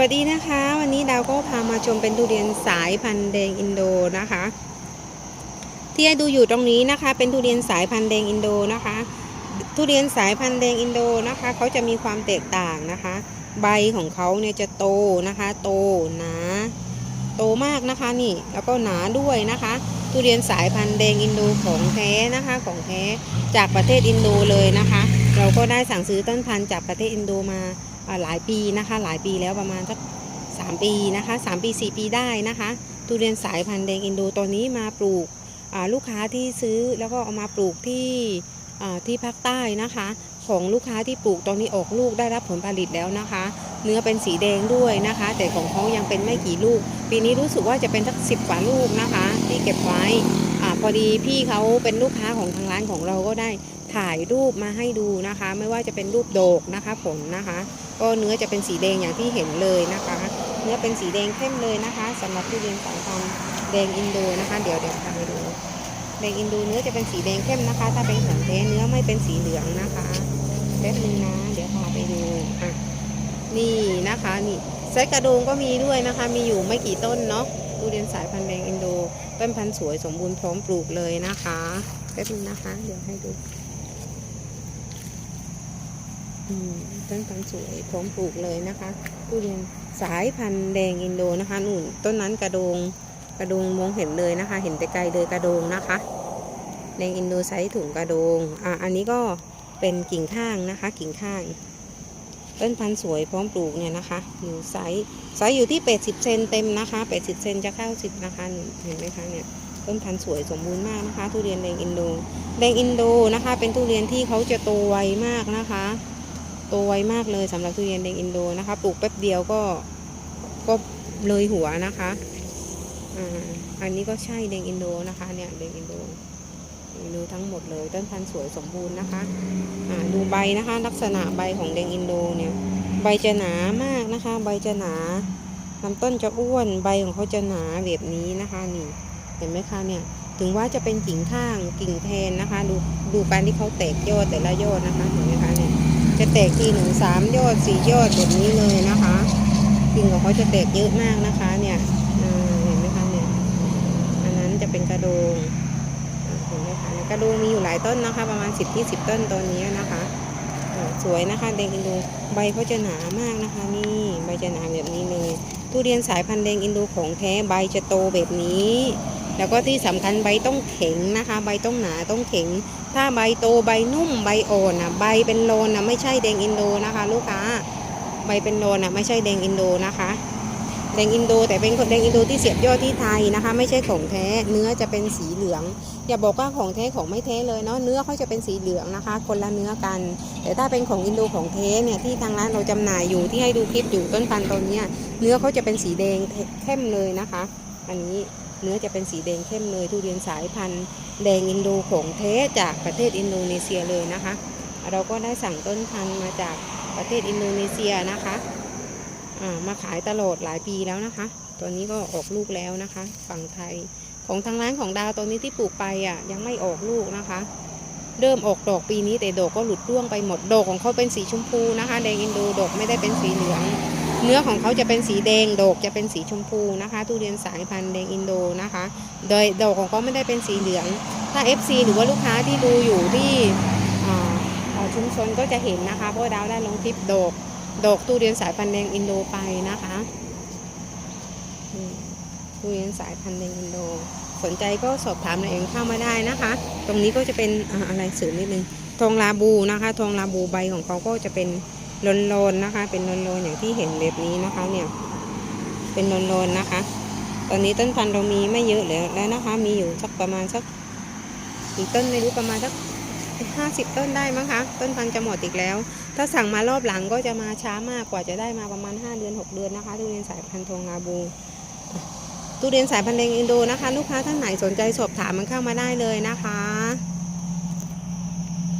วัสดีนะคะ วันนี้ดาวก็พามาชมเป็นทุเรียนสายพันธุ์แดงอินโดนะคะ ที่ให้ดูอยู่ตรงนี้นะคะ เป็นทุเรียนสายพันธุ์แดงอินโดนะคะ ทุเรียนสายพันธุ์แดงอินโดนะคะเขาจะมีความแตกต่างนะคะ ใบของเขาเนี่ยจะโตนะคะ โตหนาโตมากนะคะนี่แล้วก็หนาด้วยนะคะ ทุเรียนสายพันธุ์แดงอินโดของแท้นะคะของแท้จากประเทศอินโดเลยนะคะ ก็ได้สั่งซื้อต้นพันธุ์จากประเทศอินโดมาหลายปีนะคะ หลายปีแล้วประมาณสักสามปีนะคะสามปีสี่ปีได้นะคะทุเรียนสายพันธุ์แดงอินโดตัวนี้มาปลูกลูกค้าที่ซื้อแล้วก็เอามาปลูกที่ที่ภาคใต้นะคะ ของลูกค้าที่ปลูกตอนนี้ออกลูกได้รับผลผลิตแล้วนะคะ เนื้อเป็นสีแดงด้วยนะคะ แต่ของเขายังเป็นไม่กี่ลูก ปีนี้รู้สึกว่าจะเป็นสักสิบกว่าลูกนะคะ ที่เก็บไว้อพอดีพี่เขาเป็นลูกค้าของทางร้านของเราก็ได้ ถ่ายรูปมาให้ดูนะคะ ไม่ว่าจะเป็นรูปโดกนะคะผลนะคะ ก็เนื้อจะเป็นสีแดงอย่างที่เห็นเลยนะคะ เนื้อเป็นสีแดงเข้มเลยนะคะสำหรับทุเรียนสายพันธุ์แดงอินโดนะคะ เดี๋ยวเดี๋ยวพาไปดูแดงอินโดเนื้อจะเป็นสีแดงเข้มนะคะ ถ้าเป็นของแท้เนื้อไม่เป็นสีเหลืองนะคะแป๊บนึงนะเดี๋ยวพาไปดูอะนี่นะคะนี่ไซกระโดงก็มีด้วยนะคะ มีอยู่ไม่กี่ต้นเนาะทุเรียนสายพันธุ์แดงอินโดต้นพันธุ์สวยสมบูรณ์พร้อมปลูกเลยนะคะแป๊บนึงนะคะ เดี๋ยวให้ดู ต้นพันธุ์สวยพร้อมปลูกเลยนะคะทุเรียนสายพันธุ์แดงอินโดนะคะนู่นต้นนั้นกระโดงกระโดงมองเห็นเลยนะคะ เห็นแต่ไกลเลยกระโดงนะคะแดงอินโดไซส์ถุงกระโดงอะอันนี้ก็เป็นกิ่งข้างนะคะ กิ่งข้างต้นพันธุ์สวยพร้อมปลูกเนี่ยนะคะอยู่ไซส์ไซส์อยู่ที่ 80 เซนเต็มนะคะ 80 เซนจะเข้า 10 นะคะ เห็นไหมคะเนี่ยต้นพันธุ์สวยสมบูรณ์มากนะคะ ทุเรียนแดงอินโด แดงอินโดนะคะ เป็นทุเรียนที่เขาจะโตไวมากนะคะ โตไวมากเลยสำหรับทุเรียนแดงอินโดนะคะปลูกแป๊บเดียวก็ก็เลยหัวนะคะอ่าอันนี้ก็ใช่แดงอินโดนะคะเนี่ยแดงอินโดดูทั้งหมดเลยต้นพันธุ์สวยสมบูรณ์นะคะดูใบนะคะ ลักษณะใบของแดงอินโดเนี่ย ใบจะหนามากนะคะ ใบจะหนาลำต้นจะอ้วนใบของเขาจะหนาแบบนี้นะคะนี่เห็นไหมคะเนี่ยถึงว่าจะเป็นกิ่งข้างกิ่งแทนนะคะ ดูดูการที่เขาแตกยอดแต่ละยอดนะคะเห็นไหมคะเนี่ย จะแตกทีหนึ่งสามยอดสี่ยอดแบบนี้เลยนะคะกิ่งของเขาจะแตกเยอะมากนะคะ เนี่ยเห็นไหมคะเนี่ยอันนั้นจะเป็นกระโดงเห็นไหมคะกระโดงมีอยู่หลายต้นนะคะ ประมาณสิบที่สิบต้นตอนนี้นะคะสวยนะคะแดงอินโดใบเขาจะหนามากนะคะ นี่ใบจะหนาแบบนี้เลยทุเรียนสายพันธุ์แดงอินโดของแท้ใบจะโตแบบนี้ แล้วก็ที่สำคัญใบต้องแข็งนะคะ ใบต้องหนาต้องแข็ง ถ้าใบโตใบนุ่มใบอ่อนอะใบเป็นโลนอะไม่ใช่แดงอินโดนะคะ ลูกค้าใบเป็นโลนอะไม่ใช่แดงอินโดนะคะแดงอินโดแต่เป็นแดงอินโดที่เสียบยอดที่ไทยนะคะ ไม่ใช่ของแท้เนื้อจะเป็นสีเหลือง อย่าบอกว่าของแท้ของไม่แท้เลยเนาะเนื้อเขาจะเป็นสีเหลืองนะคะ คนละเนื้อกัน แต่ถ้าเป็นของอินโดของแท้เนี่ยที่ทางร้านเราจำหน่ายอยู่ที่ให้ดูคลิปอยู่ต้นพันธุ์ตอนเนี้ยเนื้อเขาจะเป็นสีแดงเข้มเลยนะคะ อันนี้ เนื้อจะเป็นสีแดงเข้มเลยทุเรียนสายพันธุ์แดงอินโดของแท้จากประเทศอินโดนีเซียเลยนะคะ เราก็ได้สั่งต้นพันธุ์มาจากประเทศอินโดนีเซียนะคะามาขายตลอดหลายปีแล้วนะคะ ตัวนี้ก็ออกลูกแล้วนะคะ ฝั่งไทยของทางร้านของดาวตัวนี้ที่ปลูกไปอะยังไม่ออกลูกนะคะ เริ่มออกดอกปีนี้แต่ดอกก็หลุดร่วงไปหมดดอกของเขาเป็นสีชมพูนะคะ แดงอินโดดอกไม่ได้เป็นสีเหลือง เนื้อของเขาจะเป็นสีแดงดอกจะเป็นสีชมพูนะคะ ทุเรียนสายพันธุ์แดงอินโดนะคะ โดยดอกของเขาไม่ได้เป็นสีเหลือง ถ้า FC หรือว่าลูกค้าที่ดูอยู่ที่ชุมชนก็จะเห็นนะคะ เพราะว่าดาวได้ลงคลิปดอกดอกทุเรียนสายพันธุ์แดงอินโดไปนะคะทุเรียนสายพันธุ์แดงอินโด สนใจก็สอบถามเราเองเข้ามาได้นะคะ ตรงนี้ก็จะเป็นออะไรเสริมนิดนึงทองลาบูนะคะทองลาบูใบของเขาก็จะเป็น โลนๆนะคะ เป็นโลนๆอย่างที่เห็นแบบนี้นะคะเนี่ย เป็นโลนๆนะคะ ตอนนี้ต้นพันธุ์เรามีไม่เยอะแล้วแล้วนะคะ มีอยู่สักประมาณสักกี่ต้นไม่รู้ประมาณสักห้าสิบต้นได้มั้งคะ ต้นพันธุ์จะหมดอีกแล้ว ถ้าสั่งมารอบหลังก็จะมาช้ามากกว่าจะได้มาประมาณ 5 เดือน 6 เดือนนะคะทุเรียนสายพันธุ์ทงาบูทุเรียนสายพันธุ์แดงอินโดนะคะ ลูกค้าท่านไหนสนใจสอบถามมันเข้ามาได้เลยนะคะ